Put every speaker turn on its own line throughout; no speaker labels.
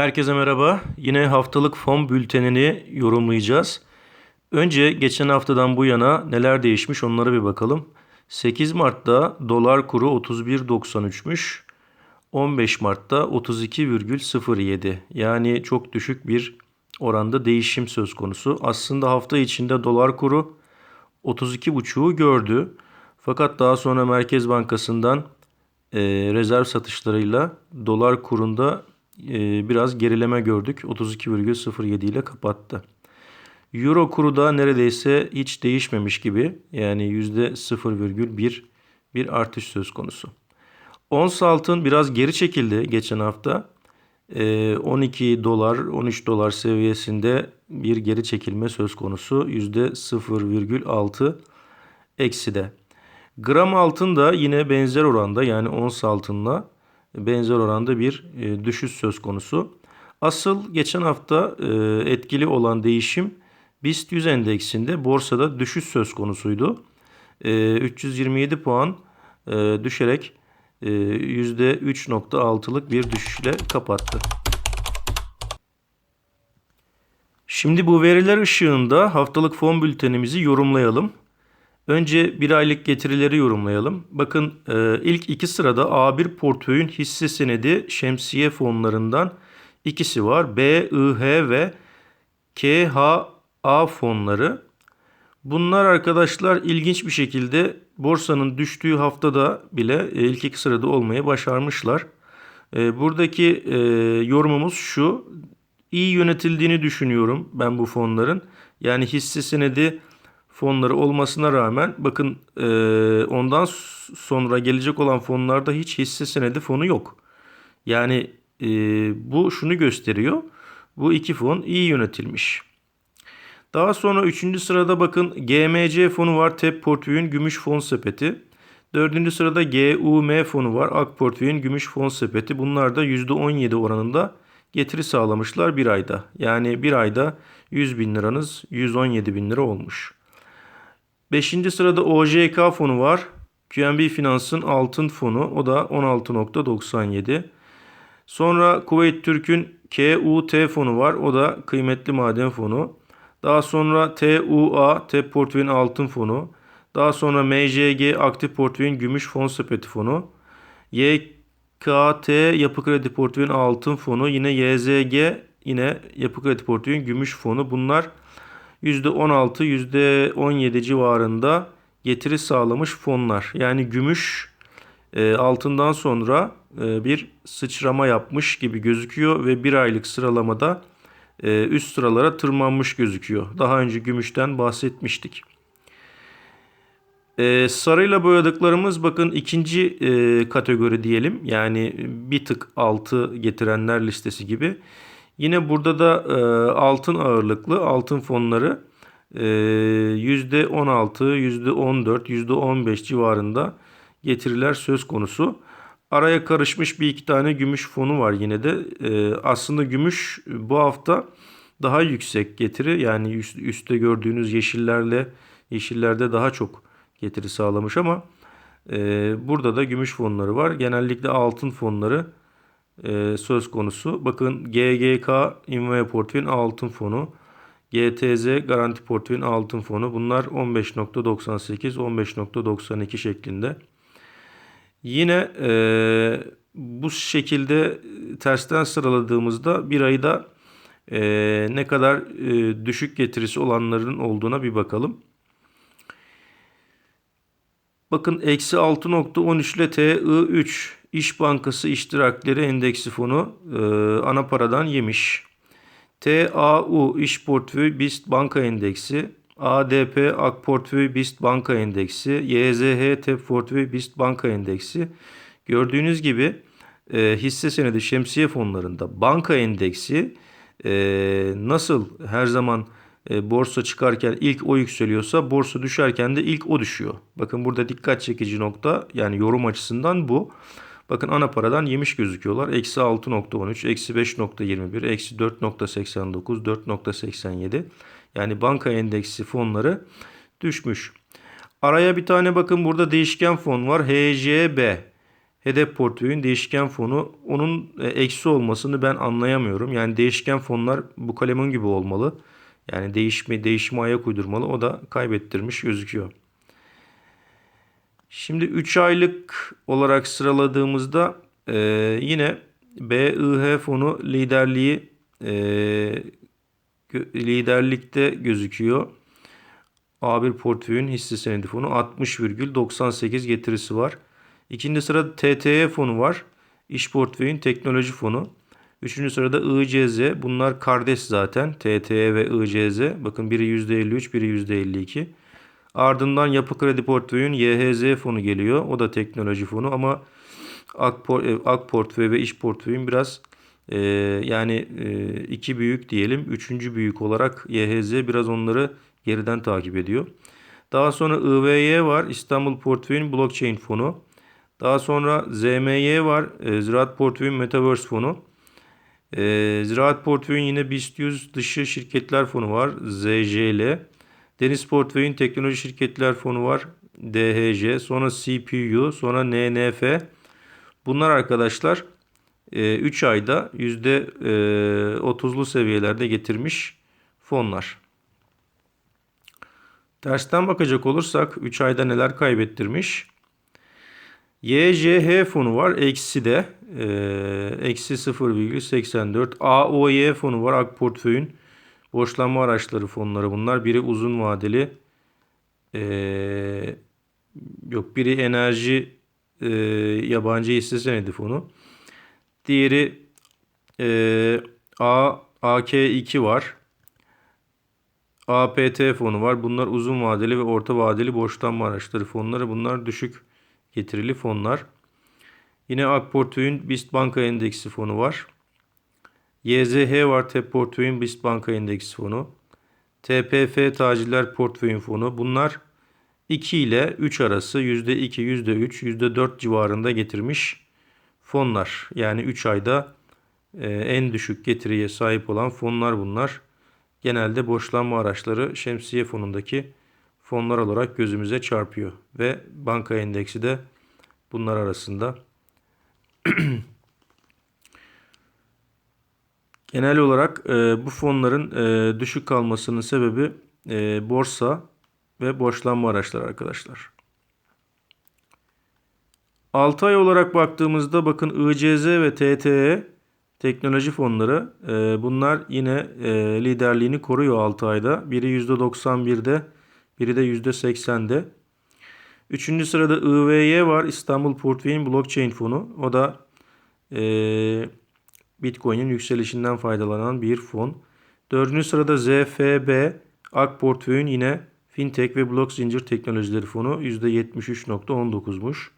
Herkese merhaba. Yine haftalık fon bültenini yorumlayacağız. Önce geçen haftadan bu yana neler değişmiş onlara bir bakalım. 8 Mart'ta dolar kuru 31.93'müş. 15 Mart'ta 32,07 yani çok düşük bir oranda değişim söz konusu. Aslında hafta içinde dolar kuru 32,5'u gördü. Fakat daha sonra Merkez Bankası'ndan e, rezerv satışlarıyla dolar kurunda biraz gerileme gördük. 32,07 ile kapattı. Euro kuru da neredeyse hiç değişmemiş gibi yani %0,1 bir artış söz konusu. Ons altın biraz geri çekildi geçen hafta. 12 dolar 13 dolar seviyesinde bir geri çekilme söz konusu. %0,6 eksi de. Gram altın da yine benzer oranda yani ons altınla benzer oranda bir e, düşüş söz konusu. Asıl geçen hafta e, etkili olan değişim BIST 100 endeksinde borsada düşüş söz konusuydu. 327 e, puan düşerek %3.6'lık bir düşüşle kapattı. Şimdi bu veriler ışığında haftalık fon bültenimizi yorumlayalım. Önce bir aylık getirileri yorumlayalım. Bakın e, ilk iki sırada A1 portföyün hisse senedi şemsiye fonlarından ikisi var. B, IH ve KHA fonları. Bunlar arkadaşlar ilginç bir şekilde borsanın düştüğü haftada bile e, ilk iki sırada olmayı başarmışlar. E, buradaki yorumumuz şu. İyi yönetildiğini düşünüyorum ben bu fonların. Yani hisse senedi fonları olmasına rağmen bakın e, ondan sonra gelecek olan fonlarda hiç hisse senedi fonu yok. Yani e, bu şunu gösteriyor. Bu iki fon iyi yönetilmiş. Daha sonra üçüncü sırada bakın GMC fonu var. TEP portföyün gümüş fon sepeti. Dördüncü sırada GUM fonu var. AK portföyün gümüş fon sepeti. Bunlar da %17 oranında getiri sağlamışlar bir ayda. Yani bir ayda 100 bin liranız 117 bin lira olmuş. Beşinci sırada OJK fonu var. QNB Finans'ın altın fonu. O da 16.97. Sonra Kuveyt Türk'ün KUT fonu var. O da kıymetli maden fonu. Daha sonra TUA, TEP Portföyün altın fonu. Daha sonra MJG, aktif portföyün gümüş fon sepeti fonu. YKT, yapı kredi portföyün altın fonu. Yine YZG, yine yapı kredi portföyün gümüş fonu. Bunlar %16, %17 civarında getiri sağlamış fonlar. Yani gümüş e, altından sonra e, bir sıçrama yapmış gibi gözüküyor ve bir aylık sıralamada e, üst sıralara tırmanmış gözüküyor. Daha önce gümüşten bahsetmiştik. E, sarıyla boyadıklarımız bakın ikinci e, kategori diyelim. Yani bir tık altı getirenler listesi gibi. Yine burada da e, altın ağırlıklı altın fonları e, %16, %14, %15 civarında getiriler söz konusu. Araya karışmış bir iki tane gümüş fonu var yine de. E, aslında gümüş bu hafta daha yüksek getiri yani üst, üstte gördüğünüz yeşillerle yeşillerde daha çok getiri sağlamış ama e, burada da gümüş fonları var. Genellikle altın fonları e, söz konusu. Bakın GGK Invea Portföy'ün altın fonu. GTZ Garanti Portföy'ün altın fonu. Bunlar 15.98, 15.92 şeklinde. Yine e, bu şekilde tersten sıraladığımızda bir ayda e, ne kadar e, düşük getirisi olanların olduğuna bir bakalım. Bakın eksi 6.13 ile TI3 İş Bankası iştirakleri endeksi fonu e, ana paradan yemiş. TAU İş Portföy BIST Banka Endeksi, ADP AK Portföy BIST Banka Endeksi, YZH TEP Portföy BIST Banka Endeksi. Gördüğünüz gibi e, hisse senedi şemsiye fonlarında banka endeksi e, nasıl her zaman e, borsa çıkarken ilk o yükseliyorsa borsa düşerken de ilk o düşüyor. Bakın burada dikkat çekici nokta yani yorum açısından bu. Bakın ana paradan yemiş gözüküyorlar. Eksi 6.13, eksi 5.21, eksi 4.89, 4.87. Yani banka endeksi fonları düşmüş. Araya bir tane bakın burada değişken fon var. HJB. hedef portföyün değişken fonu onun e, eksi olmasını ben anlayamıyorum. Yani değişken fonlar bu kalemin gibi olmalı. Yani değişme değişime ayak uydurmalı. O da kaybettirmiş gözüküyor. Şimdi 3 aylık olarak sıraladığımızda e, yine BIH fonu liderliği e, liderlikte gözüküyor. A1 portföyün hisse senedi fonu 60,98 getirisi var. İkinci sırada TTE fonu var. İş portföyün teknoloji fonu. Üçüncü sırada ICZ. Bunlar kardeş zaten. TTE ve ICZ. Bakın biri %53, biri %52. Ardından yapı kredi portföyün YHZ fonu geliyor. O da teknoloji fonu ama AK, e, AK portföy ve iş portföyün biraz e, yani e, iki büyük diyelim. Üçüncü büyük olarak YHZ biraz onları geriden takip ediyor. Daha sonra IVY var. İstanbul Portföyün Blockchain Fonu. Daha sonra ZMY var. E, Ziraat Portföyün Metaverse Fonu. E, Ziraat Portföyün yine BIST 100 dışı şirketler fonu var. ZJL. Deniz Portföyün Teknoloji Şirketler Fonu var. DHC. Sonra CPU. Sonra NNF. Bunlar arkadaşlar 3 e, ayda %30'lu e, seviyelerde getirmiş fonlar. Tersten bakacak olursak 3 ayda neler kaybettirmiş? YJH fonu var. Eksi de. E, eksi 0,84. AOY fonu var. Ak portföyün borçlanma araçları fonları bunlar. Biri uzun vadeli. E, yok biri enerji e, yabancı hisse senedi fonu. Diğeri e, A, AK2 var. APT fonu var. Bunlar uzun vadeli ve orta vadeli borçlanma araçları fonları. Bunlar düşük getirili fonlar. Yine AK Portföy'ün BIST Banka Endeksi fonu var. YZH var Portföy'ün BIST Banka Endeksi fonu. TPF Tacirler Portföyün fonu. Bunlar 2 ile 3 arası %2, %3, %4 civarında getirmiş fonlar. Yani 3 ayda e, en düşük getiriye sahip olan fonlar bunlar genelde borçlanma araçları şemsiye fonundaki fonlar olarak gözümüze çarpıyor. Ve banka endeksi de bunlar arasında. Genel olarak e, bu fonların e, düşük kalmasının sebebi e, borsa ve borçlanma araçları arkadaşlar. 6 ay olarak baktığımızda bakın ICZ ve TTE Teknoloji fonları e, bunlar yine e, liderliğini koruyor 6 ayda. Biri %91'de biri de %80'de. Üçüncü sırada IVY var İstanbul Portföy'ün Blockchain fonu. O da e, Bitcoin'in yükselişinden faydalanan bir fon. Dördüncü sırada ZFB AK Portföy'ün yine Fintech ve Blok Zincir Teknolojileri fonu %73.19'muş.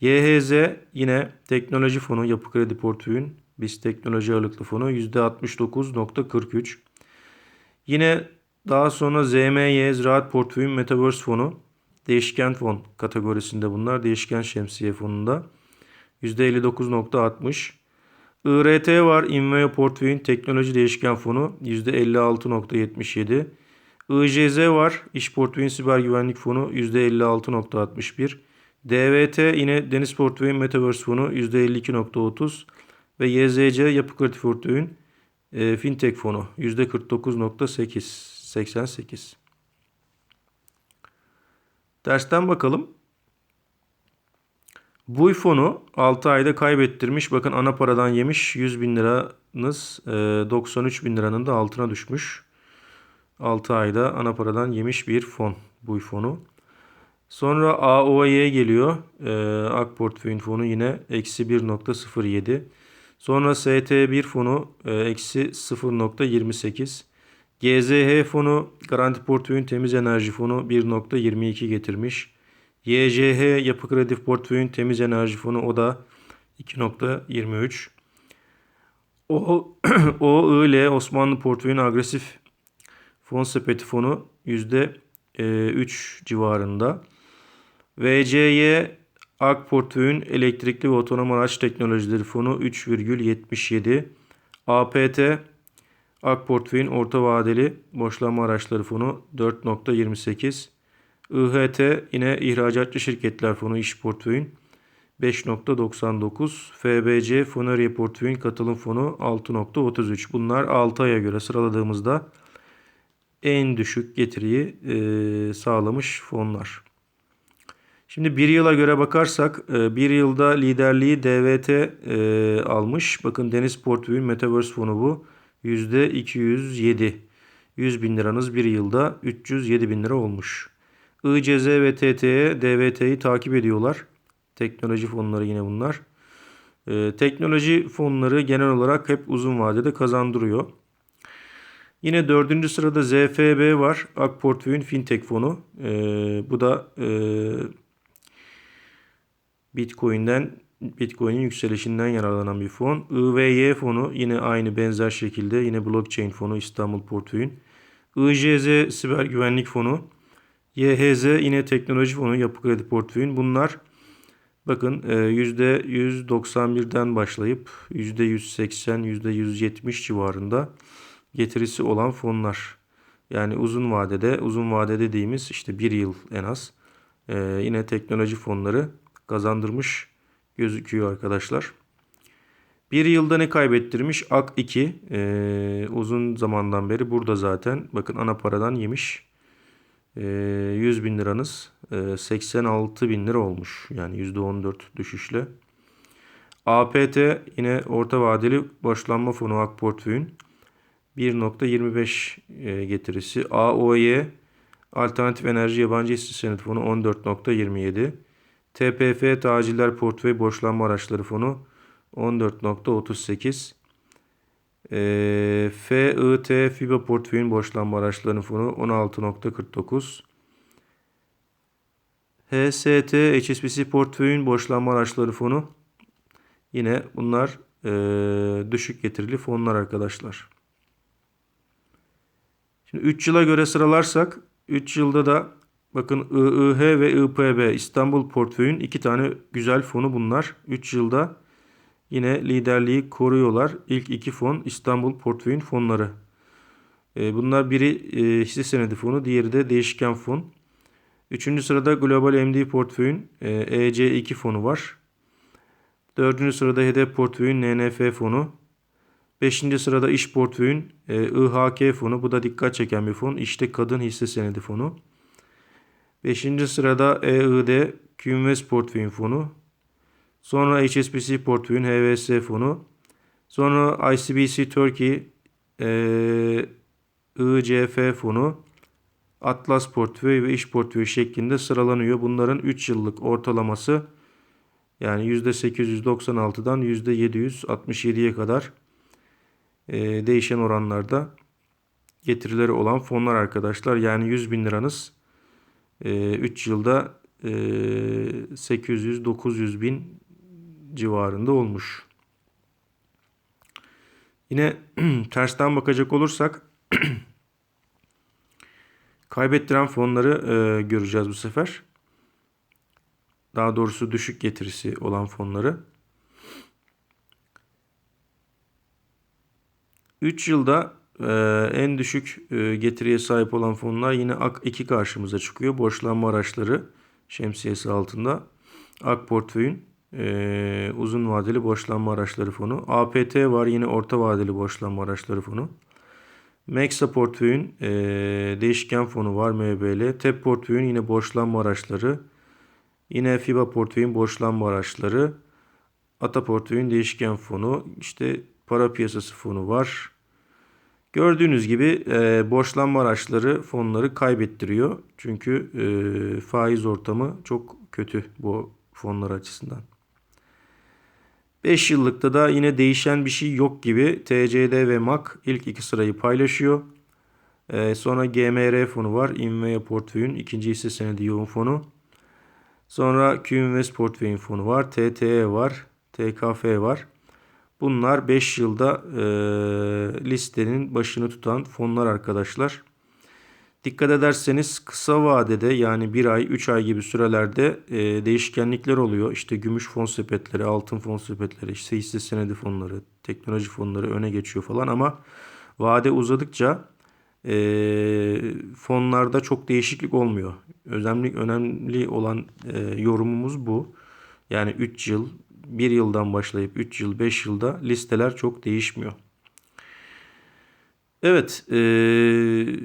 YHZ yine teknoloji fonu Yapı Kredi Portföy'ün BIST Teknoloji Ağırlıklı Fonu %69.43. Yine daha sonra ZMY Ziraat Portföyün Metaverse Fonu değişken fon kategorisinde bunlar. Değişken şemsiye fonunda %59.60. IRT var. Inveo Portföyün Teknoloji Değişken Fonu %56.77. IJZ var. İş Portföyün Siber Güvenlik Fonu %56.61. DVT yine Deniz Portföyün Metaverse Fonu %52.30 ve YZC Yapı Kredi Portföyün e, Fintech fonu %49.8 Dersten bakalım. Bu fonu 6 ayda kaybettirmiş. Bakın ana paradan yemiş 100 bin liranız e, 93 bin liranın da altına düşmüş. 6 ayda ana paradan yemiş bir fon bu fonu. Sonra AOY geliyor. E, AK portföyün fonu yine eksi 1.07. Sonra ST1 fonu e, eksi 0.28. GZH fonu Garanti Portföyün Temiz Enerji fonu 1.22 getirmiş. YJH Yapı Kredi Portföyün Temiz Enerji fonu o da 2.23. O, OIL Osmanlı Portföyün Agresif Fon Sepeti fonu %3 e, civarında. VCY AK Portföy'ün elektrikli ve otonom araç teknolojileri fonu 3,77. APT AK Portföy'ün orta vadeli borçlanma araçları fonu 4,28. IHT yine ihracatçı şirketler fonu iş portföyün 5.99. FBC Foneriye Portföyün katılım fonu 6.33. Bunlar 6 aya göre sıraladığımızda en düşük getiriyi e, sağlamış fonlar. Şimdi bir yıla göre bakarsak e, bir yılda liderliği DVT e, almış. Bakın Deniz Portföyün Metaverse fonu bu. %207. 100 bin liranız bir yılda 307 bin lira olmuş. ICZ ve TTE DVT'yi takip ediyorlar. Teknoloji fonları yine bunlar. Ee, teknoloji fonları genel olarak hep uzun vadede kazandırıyor. Yine dördüncü sırada ZFB var. Ak Portföy'ün Fintech fonu. Ee, bu da e, Bitcoin'den Bitcoin'in yükselişinden yararlanan bir fon. IVY fonu yine aynı benzer şekilde yine blockchain fonu İstanbul Portföy'ün. IJZ Siber Güvenlik Fonu. YHZ yine teknoloji fonu Yapı Kredi Portföy'ün. Bunlar bakın %191'den başlayıp %180, %170 civarında getirisi olan fonlar. Yani uzun vadede, uzun vade dediğimiz işte bir yıl en az e, yine teknoloji fonları kazandırmış gözüküyor arkadaşlar. Bir yılda ne kaybettirmiş? AK 2 e, uzun zamandan beri burada zaten. Bakın ana paradan yemiş. E, 100 bin liranız e, 86 bin lira olmuş. Yani %14 düşüşle. APT yine orta vadeli borçlanma fonu AK Portföy'ün 1.25 e, getirisi. AOY Alternatif Enerji Yabancı Hisse Senedi Fonu 14.27. TPF Taciller Portföy Borçlanma Araçları Fonu 14.38. E, FIT FIBA Portföyün Borçlanma Araçları Fonu 16.49. HST HSBC Portföyün Borçlanma Araçları Fonu yine bunlar e, düşük getirili fonlar arkadaşlar. Şimdi 3 yıla göre sıralarsak 3 yılda da bakın IIH ve IPB İstanbul Portföy'ün iki tane güzel fonu bunlar. 3 yılda yine liderliği koruyorlar. İlk iki fon İstanbul Portföy'ün fonları. E, bunlar biri e, hisse senedi fonu, diğeri de değişken fon. Üçüncü sırada Global MD Portföy'ün e, EC2 fonu var. Dördüncü sırada Hedef Portföy'ün NNF fonu. Beşinci sırada iş portföyün e, IHK fonu. Bu da dikkat çeken bir fon. İşte kadın hisse senedi fonu. Beşinci sırada EID Qinvest portföyün fonu. Sonra HSBC portföyün HVS fonu. Sonra ICBC Turkey e, fonu. Atlas portföy ve iş portföyü şeklinde sıralanıyor. Bunların 3 yıllık ortalaması yani %896'dan %767'ye kadar e, değişen oranlarda getirileri olan fonlar arkadaşlar. Yani 100 bin liranız e, 3 yılda e, 800-900 bin civarında olmuş. Yine tersten bakacak olursak kaybettiren fonları e, göreceğiz bu sefer. Daha doğrusu düşük getirisi olan fonları. 3 yılda e, en düşük e, getiriye sahip olan fonlar yine AK2 karşımıza çıkıyor. Borçlanma araçları şemsiyesi altında. AK portföyün e, uzun vadeli borçlanma araçları fonu. APT var yine orta vadeli borçlanma araçları fonu. Mexa portföyün e, değişken fonu var MBL. TEP portföyün yine borçlanma araçları. Yine FIBA portföyün borçlanma araçları. Ata portföyün değişken fonu. İşte para piyasası fonu var. Gördüğünüz gibi e, borçlanma araçları fonları kaybettiriyor. Çünkü e, faiz ortamı çok kötü bu fonlar açısından. 5 yıllıkta da yine değişen bir şey yok gibi TCD ve MAK ilk iki sırayı paylaşıyor. E, sonra GMR fonu var. Invea portföyün ikinci hisse senedi yoğun fonu. Sonra QInvest portföyün fonu var. TTE var. TKF var. Bunlar 5 yılda e, listenin başını tutan fonlar arkadaşlar. Dikkat ederseniz kısa vadede yani 1 ay 3 ay gibi sürelerde e, değişkenlikler oluyor. İşte gümüş fon sepetleri, altın fon sepetleri, işte hisse senedi fonları, teknoloji fonları öne geçiyor falan ama vade uzadıkça e, fonlarda çok değişiklik olmuyor. Önemli, önemli olan e, yorumumuz bu. Yani 3 yıl, 1 yıldan başlayıp 3 yıl, 5 yılda listeler çok değişmiyor. Evet, eee,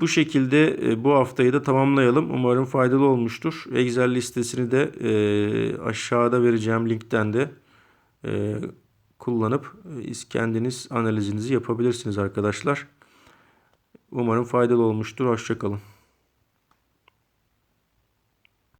bu şekilde e, bu haftayı da tamamlayalım. Umarım faydalı olmuştur. Excel listesini de e, aşağıda vereceğim linkten de e, kullanıp kendiniz analizinizi yapabilirsiniz arkadaşlar. Umarım faydalı olmuştur. Hoşçakalın.